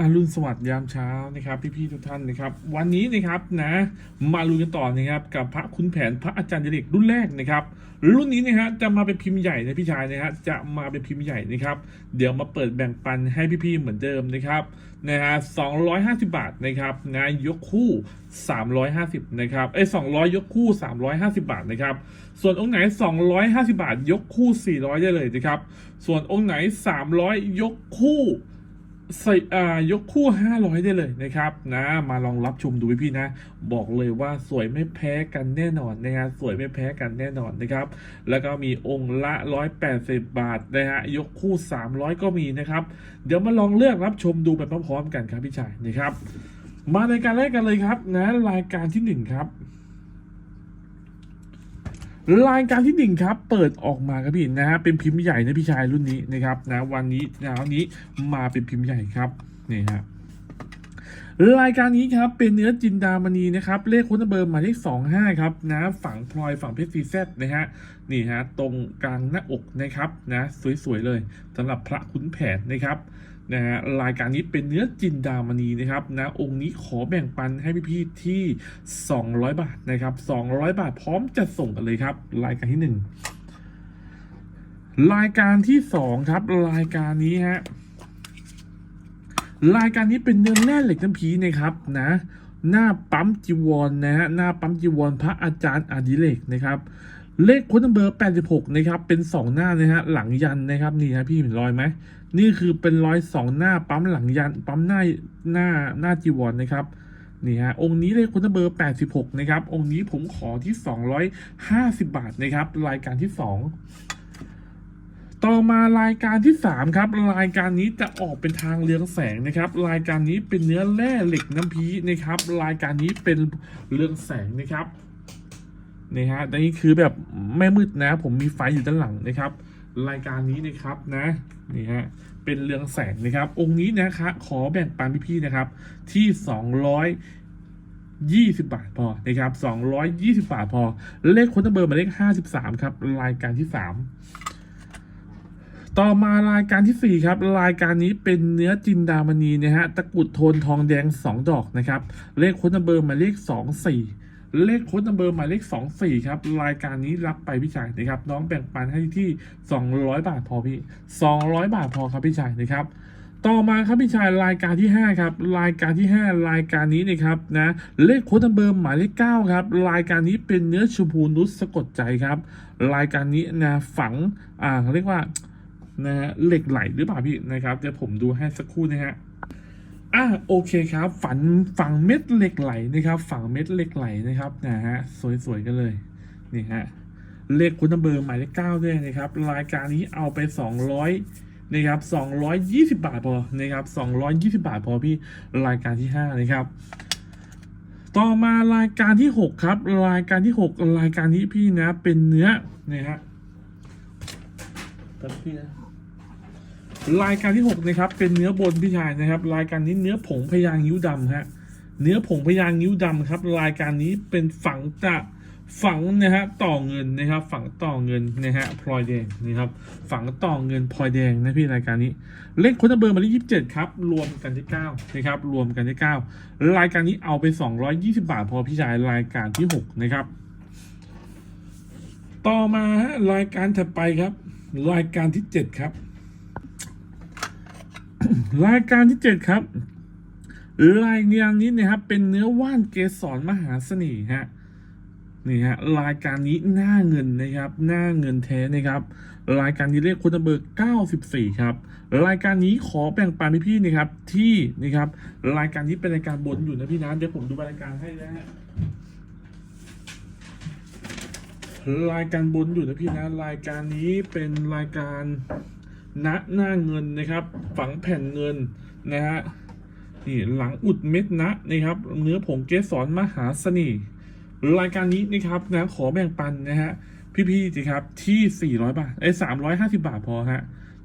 อรุณสวัสดิ์ยามเช้านะครับ พี่ๆทุกท่านนะครับ วันนี้นะครับนะมาลุยกันต่อนะครับกับพระคุณแผนพระอาจารย์เดเรกรุ่นแรกนะครับ รุ่นนี้นะฮะจะมาเป็นพิมพ์ใหญ่นะพี่ชายนะฮะจะมาเป็นพิมพ์ใหญ่นะครับ เดี๋ยวมาเปิดแบ่งปันให้พี่ๆเหมือนเดิมนะครับนะฮะ250บาทนะครับนะยกคู่350นะครับเอ้ย200ยยกคู่350บาทนะครับส่วนองค์ไหน250บาท ยกคู่400ได้เลยนะครับส่วนองค์ไหน300ยกคู่ ใส่อ่ายกคู่ 500 ได้เลยนะครับนะมาลองรับชมดูพี่นะ บอกเลยว่าสวยไม่แพ้กันแน่นอนนะฮะสวยไม่แพ้กันแน่นอนนะครับ แล้วก็มีองค์ละ 180 บาทนะฮะยกคู่ 300 ก็มีนะครับ เดี๋ยวมาลองเลือกรับชมดูไปพร้อมๆกันครับพี่ชายนะครับ มารายการแรกกันเลยครับนะรายการที่หนึ่งครับ รายการที่หนึ่งครับเปิดออกมาครับพี่นะฮะเป็นพิมพ์ใหญ่นะพี่ชายรุ่นนี้นะครับนะวันนี้นะวันนี้มาเป็นพิมพ์ใหญ่ครับนี่ฮะรายการนี้ครับเป็นเนื้อจินดามณีนะครับเลขคุณเบอร์หมายเลขสองห้าครับนะฝั่งพลอยฝั่งเพชรซีแซดนะฮะนี่ฮะตรงกลางหน้าอกนะครับนะสวยๆเลยสำหรับพระขุนแผนนะครับ นะฮะรายการนี้เป็นเนื้อจินดามณีนะครับนะองค์นี้ขอแบ่งปันให้พี่ๆที่ 200 บาทนะครับ200 บาทพร้อมจะส่งกันเลยครับ รายการที่ 1 รายการที่ 2 ครับ รายการนี้ฮะรายการนี้เป็นเนื้อแร่เหล็กน้ำพีนะครับนะหน้าปั๊มจีวรนะฮะหน้าปั๊มจีวรพระอาจารย์อดิเรกนะครับ เลขคุณเบอร์86 นะครับ เป็น 2 หน้านะฮะ หลังยันนะครับ นี่ฮะพี่เห็นรอยไหม นี่คือเป็นรอย 2 หน้าปั๊มหลังยัน ปั๊มหน้าหน้าหน้าจีวรนนะครับ นี่ฮะ องค์นี้เลขคุณเบอร์86 นะครับ องค์นี้ผมขอที่ 250 บาทนะครับ รายการที่ 2 ต่อมารายการที่ 3 ครับ รายการนี้จะออกเป็นทางเรืองแสงนะครับ รายการนี้เป็นเนื้อแร่เหล็กน้ำพีนะครับ รายการนี้เป็นเรืองแสงนะครับ นี่ฮะนนี้คือแบบไม่มืดนะ ผมมีไฟอยู่ด้านหลังนะครับ รายการนี้นะครับนะนี่ฮะเป็นเรืองแสงนะครับ องค์นี้นะคะขอแบ่งปันพี่ๆนะครับ ที่สองร้อยยี่สิบาทพอนะครับสองร้อยยี่สิบาทพอ เลขคนเบอร์มาเลขห้าสิบสามครับ รายการที่สามต่อมารายการที่ 4 ครับ รายการนี้เป็นเนื้อจินดามณีนะฮะตะกุดโทนทองแดง 2 ดอกนะครับ เลขค้นัมเบอร์มาเลข 24 เลขโค้ดนัมเบอร์หมายเลข 24 ครับ รายการนี้รับไปพี่ชายนะครับ น้องแบ่งปันให้ที่ 200 บาทพอพี่ 200 บาทพอครับพี่ชายนะครับ ต่อมาครับพี่ชายรายการที่ 5 ครับ รายการที่ 5 รายการนี้นะครับนะเลขโค้ดนัมเบอร์หมายเลข 9 ครับ รายการนี้เป็นเนื้อชมพูนุชสะกดใจครับ รายการนี้นะฝังอ่าเรียกว่านะฮะเหล็กไหลหรือเปล่าพี่นะครับเดี๋ยวผมดูให้สักครู่นะฮะ อะโอเคครับ ฝันฝั่งเม็ดเหล็กไหลนะครับ ฝั่งเม็ดเหล็กไหลนะครับนะฮะสวยๆกันเลยนี่ฮะเลขคุณนัมเบอร์หมายเลขเก้าด้วยนะครับ รายการนี้เอาไปสองร้อยนะครับสองร้อยยี่สิบาทพอนะครับสองร้อยยี่สิบาทพอพี่รายการที่ห้านะครับ ต่อมารายการที่หกครับ รายการที่หกรายการนี้พี่นะเป็นเนื้อนะฮะแป๊บพี่นะ รายการที่ 6 นะครับ เป็นเนื้อบนพี่ชายนะครับ รายการนี้เนื้อผงพยางนิ้วดำฮะเนื้อผงพยางนิ้วดำครับ รายการนี้เป็นฝังจะฝังนะฮะต่อเงินนะครับ ฝังต่อเงินนะฮะพลอยแดงนะครับ ฝังต่อเงินพลอยแดงนะพี่รายการนี้ เลขคนเบอร์มาที่ยี่สิบเจ็ดครับ รวมกันที่เก้านะครับ รวมกันที่เก้ารายการนี้เอาไปสองร้อยยี่สิบาท พอพี่ชายรายการที่หกนะครับ ต่อมาฮะรายการถัดไปครับ รายการที่เจ็ดครับ รายการที่เจ็ดครับรายงานนี้นะครับเป็นเนื้อว่านเกสรมหาเสน่ห์ฮะนี่ฮะรายการนี้หน้าเงินนะครับ หน้าเงินแท้นะครับ รายการนี้เลขคุณเบอร์94 ครับ รายการนี้ขอแบ่งปันพี่ๆนะครับ ที่นะครับ รายการนี้เป็นรายการบนอยู่นะพี่นะเดี๋ยวผมดูรายการให้นะฮะรายการบนอยู่นะพี่นะรายการนี้เป็นรายการ ณหน้าเงินนะครับ ฝังแผ่นเงินนะฮะนี่หลังอุดเม็ดนะนะครับ เนื้อผงเกสรมหาเสน่ห์รายการนี้นะครับนะขอแบ่งปันนะฮะพี่ๆสิครับที่ 400 บาทไอ้สามร้อยห้าสิบาทพอฮะ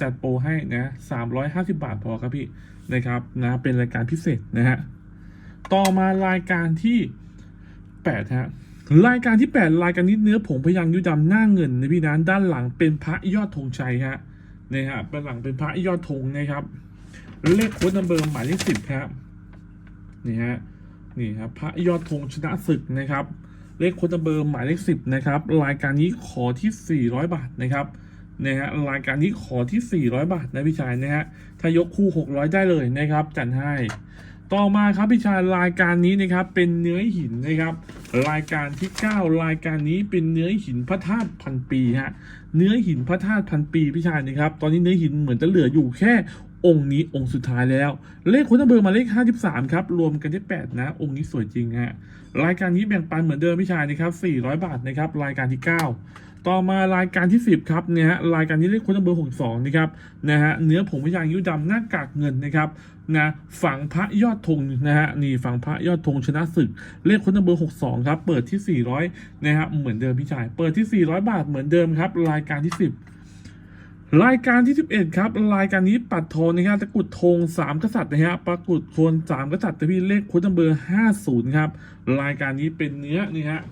จัดโปรให้นะสามร้อยห้าสิบาทพอครับพี่นะครับนะเป็นรายการพิเศษนะฮะต่อมารายการที่แปดฮะรายการที่แปดรายการนี้เนื้อผงพยางยุดำหน้าเงินในพี่นะด้านหลังเป็นพระยอดธงชัยฮะ นะฮะเป็นหลังเป็นพระยอดธงนะครับเลขโค้ดนัมเบอร์หมายเลขสิบครับนี่ฮะนี่ครับพระยอดธงชนะศึกนะครับ เลขโค้ดนัมเบอร์หมายเลขสิบนะครับรายการนี้ขอที่สี่ร้อยบาทนะครับนะฮะรายการนี้ขอที่สี่ร้อยบาทนะพี่ชายนะฮะถ้ายกคู่600ได้เลยนะครับจัดให้ ต่อมาครับพี่ชายรายการนี้นะครับเป็นเนื้อหินนะครับ รายการที่ 9 รายการนี้เป็นเนื้อหินพระธาตุพันปีฮะเนื้อหินพระธาตุพันปีพี่ชายนะครับ ตอนนี้เนื้อหินเหมือนจะเหลืออยู่แค่องค์นี้องค์สุดท้ายแล้ว เลขคุณนัมเบอร์มาเลข 53 ครับรวมกันที่8นะ องค์นี้สวยจริงฮะรายการนี้แบ่งปันเหมือนเดิมพี่ชายนะครับ400 บาทนะครับรายการที่ 9 ต่อมารายการที่ 10ครับเนี่ยฮะรายการนี้เลขคุณนัมเบอร์ 62 นะครับนะฮะเนื้อผงพยางยิ้วดำหน้ากากเงินนะครับนะฝังพระยอดธงนะฮะนี่ฝังพระยอดธงชนะศึก เลขคนเบอร์ 62 ครับ เปิดที่ 400 นะฮะเหมือนเดิมพี่ชาย เปิดที่ 400 บาทเหมือนเดิมครับ รายการที่ 10 รายการที่ 11 ครับ รายการนี้ปัดทองนะครับตะกุดธง3 กษัตริย์นะฮะปรากฏโคน3 กษัตริย์แต่พี่เลขคนเบอร์ 50 ครับ รายการนี้เป็นเนื้อนี่ฮะ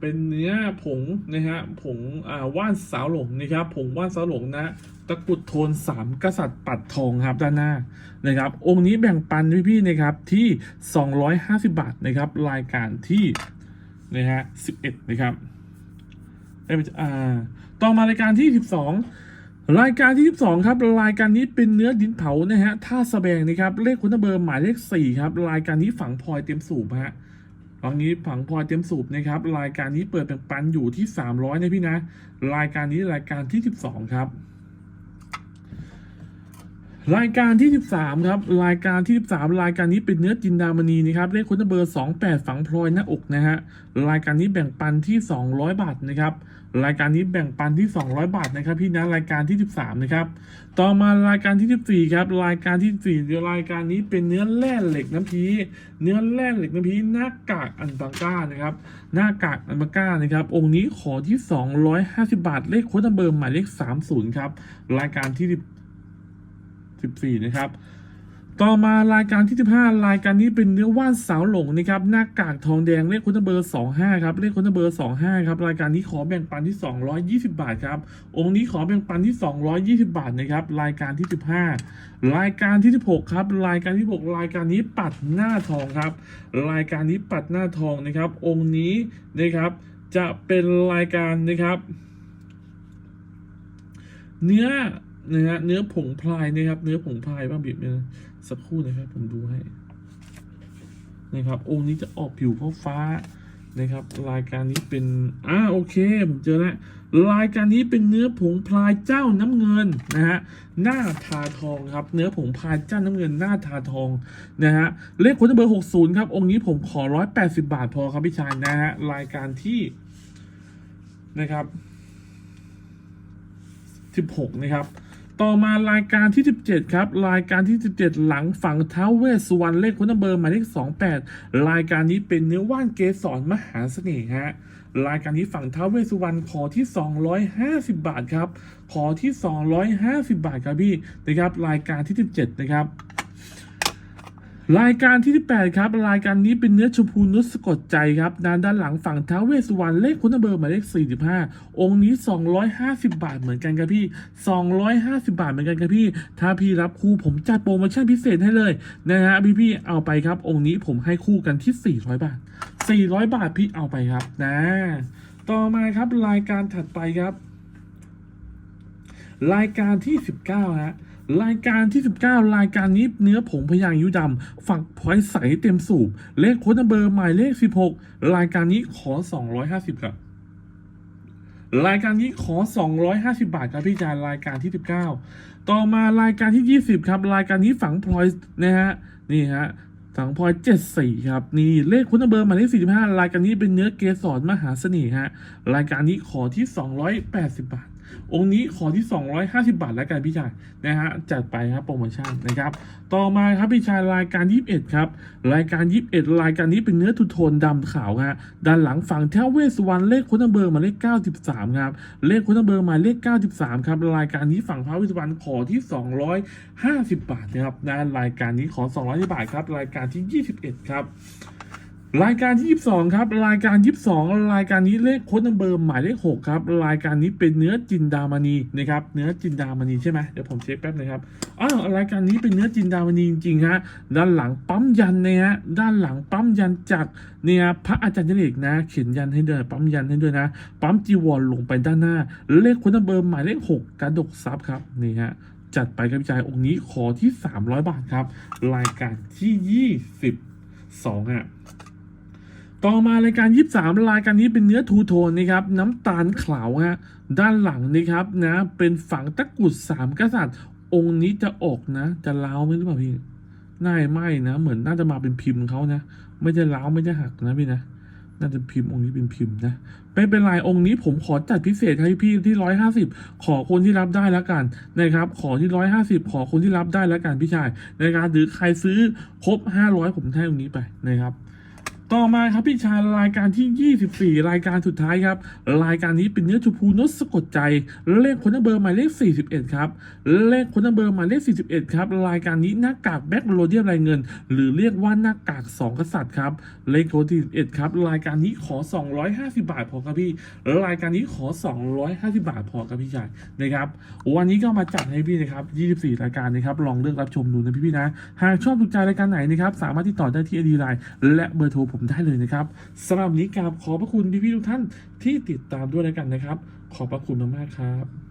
เป็นเนื้อผงนะฮะผงอ่าว่านสาวหลงนะครับผงว่านสาวหลงนะ ตะกรุดโทนสามกษัตริย์ปัดทองครับด้านหน้านะครับ องค์นี้แบ่งปันพี่ๆนะครับที่ 250 บาทนะครับ รายการที่นะฮะ11 นะครับเอ่อาต่อมารายการที่ 12 รายการที่ 12 ครับ รายการนี้เป็นเนื้อดินเผานะฮะท่าสแสบงนะครับเลขคุณเบอร์หมายเลข 4 ครับ รายการนี้ฝังพลอยเต็มสูบฮะตอนนี้ผังพลอยเต็มสูบนะครับ รายการนี้เปิดแบ่งปันอยู่ที่ 300นะพี่นะ รายการนี้รายการที่ 12 ครับ รายการที่ 13 ครับ รายการที่ 13 รายการนี้เป็นเนื้อจินดามณีนะครับเลขคุณเบอร์ 28 ฝังพลอยหน้าอกนะฮะรายการนี้แบ่งปันที่ 200 บาทนะครับรายการนี้แบ่งปันที่ 200 บาทนะครับ พี่นะรายการที่ 13 นะครับ ต่อมารายการที่ 14 ครับ รายการที่ 14รายการนี้เป็นเนื้อแร่เหล็กน้ำพีเนื้อแร่เหล็กน้ำพีหน้ากากอันบังก้านะครับหน้ากากอันบังก้านะครับองค์นี้ขอที่ 250 บาท เลขค้ดนัมเบอร์หมายเลข 30 ครับรายการที่ 14 นะครับ ต่อมารายการที่ 15 รายการนี้เป็นเนื้อว่านสาวหลงนะครับหน้ากากทองแดงเลขคุณเบอร์ 25 ครับเลขคุณเบอร์ 25 ครับรายการนี้ขอแบ่งปันที่ 220 บาทครับองค์นี้ขอแบ่งปันที่ 220 บาทนะครับรายการที่ 15 รายการที่ 16 ครับ รายการที่ 6 รายการนี้ปัดหน้าทองครับ รายการนี้ปัดหน้าทองนะครับ องค์นี้นะครับจะเป็นรายการนะครับ เนื้อ นะฮะเนื้อผงพลายนะครับ เนื้อผงพลายบ้างบีบเนี่ยนะสักครู่นะครับ ผมดูให้นะครับ องค์นี้จะออกผิวฟ้าฟ้านะครับ รายการนี้เป็นอ่าโอเค ผมเจอแล้วรายการนี้เป็นเนื้อผงพลายเจ้าน้ำเงินนะฮะหน้าทาทองครับ เนื้อผงพลายเจ้าน้ำเงินหน้าทาทองนะฮะเลขคนเบอร์หกศูนย์ครับ องค์นี้ผมขอร้อยแปดสิบาทพอครับพี่ชายนะฮะรายการที่นะครับ16นะครับ ต่อมารายการที่ 17 ครับ รายการที่ 17 หลังฝั่งเท้าเวสสุวรรณเลขคุณเบอร์หมายเลข 28 รายการนี้เป็นเนื้อว่านเกสรมหาเสน่ห์ฮะรายการนี้ฝั่งเท้าเวสสุวรรณขอที่ 250 บาทครับ ขอที่ 250 บาทครับพี่นะครับรายการที่ 17 นะครับ รายการที่8ครับ รายการนี้เป็นเนื้อชมพูนุสกดใจครับด้านด้านหลังฝั่งท้าเวสวรรณเลขคุณเบอร์หมายเลข 45 องค์นี้ 250 บาทเหมือนกันครับพี่ 250 บาทเหมือนกันครับพี่ ถ้าพี่รับคู่ผมจัดโปรโมชั่นพิเศษให้เลยนะฮะพี่พี่ๆเอาไปครับ องค์นี้ผมให้คู่กันที่ 400 บาท 400 บาทพี่เอาไปครับนะ ต่อมาครับรายการถัดไปครับ รายการที่ 19ฮะ รายการที่ 19 รายการนี้เนื้อผงพยางค์ยุดำฝักพลอยใสเต็มสูบ เลขโค้ดนัมเบอร์หมายเลข 16 รายการนี้ขอ 250 ครับ รายการนี้ขอ 250 บาทครับพี่จารายการที่ 19 ต่อมารายการที่ 20 ครับ รายการนี้ฝังพลอยนะฮะนี่ฮะฝังพลอย74ครับนี่เลขคุณนัมเบอร์หมายเลข45รายการนี้เป็นเนื้อเกสรมหาเสน่ห์ฮะรายการนี้ขอที่280บาท องค์นี้ขอที่ 250 บาทแล้วกันพี่ชายนะฮะจัดไปครับโปรโมชั่นนะครับ ต่อมาครับพี่ชายรายการ 21 ครับ รายการ 21 รายการนี้เป็นเนื้อทูโทนดำขาวฮะด้านหลังฝั่งแถวเวสสุวรรณเลขคุณนัมเบอร์หมายเลข 93 ครับ เลขคุณนัมเบอร์หมายเลข 93 ครับ รายการนี้ฝั่งพระเวสสุวรรณขอที่ 250 บาทนะครับนะรายการนี้ขอ200บาทครับ รายการที่ 21 ครับ รายการที่22 ครับ รายการ 22 รายการนี้เลขโค้ดนัมเบอร์หมายเลข 6 ครับ รายการนี้เป็นเนื้อจินดามณีนะครับ เนื้อจินดามณีใช่ไหมเดี๋ยวผมเช็คแป๊บนึงครับ อ้าวรายการนี้เป็นเนื้อจินดามณีจริงๆฮะ ด้านหลังปั๊มยันเนี่ยฮะ ด้านหลังปั๊มยันจากเนี่ยพระอาจารย์เจริกนะ เขียนยันให้ด้วย ปั๊มยันให้ด้วยนะ ปั๊มจีวรลงไปด้านหน้า เลขโค้ดนัมเบอร์หมายเลข 6กระดกซับครับ นี่ฮะจัดไปครับพี่ชายองค์นี้ขอที่ 300 บาทครับ รายการที่ 22ฮะ ต่อมารายการ 23 รายการนี้เป็นเนื้อทูโทนนะครับน้ำตาลขาวฮะด้านหลังนะครับนะเป็นฝังตะกุดสามกษัตริย์ องค์นี้จะออกนะ จะล้าวไหมหรือเปล่าพี่น่าไม่นะเหมือนน่าจะมาเป็นพิมพ์เขานะ ไม่ได้ล้าวไม่ได้หักนะพี่นะน่าจะพิมพ์องค์นี้เป็นพิมพ์นะไม่เป็นไรองค์นี้ผมขอจัดพิเศษให้พี่ที่ร้อยห้าสิบขอคนที่รับได้แล้วกันนะครับ ขอที่ร้อยห้าสิบขอคนที่รับได้แล้วกันพี่ชายนะครับหรือใครซื้อครบห้าร้อยผมให้องค์นี้ไปนะครับ ต่อมาครับพี่ชายรายการที่ 24 รายการสุดท้ายครับ รายการนี้เป็นเนื้อชมพูนสสะกดใจ เลขคนเบอร์หมายเลข 41 ครับ เลขคนเบอร์หมายเลข 41 ครับ รายการนี้หน้ากากแบ็คโรเดียมลายเงิน หรือเรียกว่าหน้ากาก 2 กษัตริย์ครับ เลขโทร41 ครับ รายการนี้ขอ 250 บาทพอครับพี่ รายการนี้ขอ 250 บาทพอครับพี่ชายนะครับ วันนี้ก็มาจัดให้พี่นะครับ 24 รายการนะครับ ลองเลือกรับชมดูนะพี่ๆนะ หากชอบถูกใจรายการไหนนะครับ สามารถติดต่อได้ที่ ID Line และเบอร์โทรผมได้เลยนะครับสำหรับนนี้กราบขอบพระคุณพี่ๆทุกท่านที่ติดตามด้วยแล้วกันนะครับ ขอบพระคุณมากๆครับ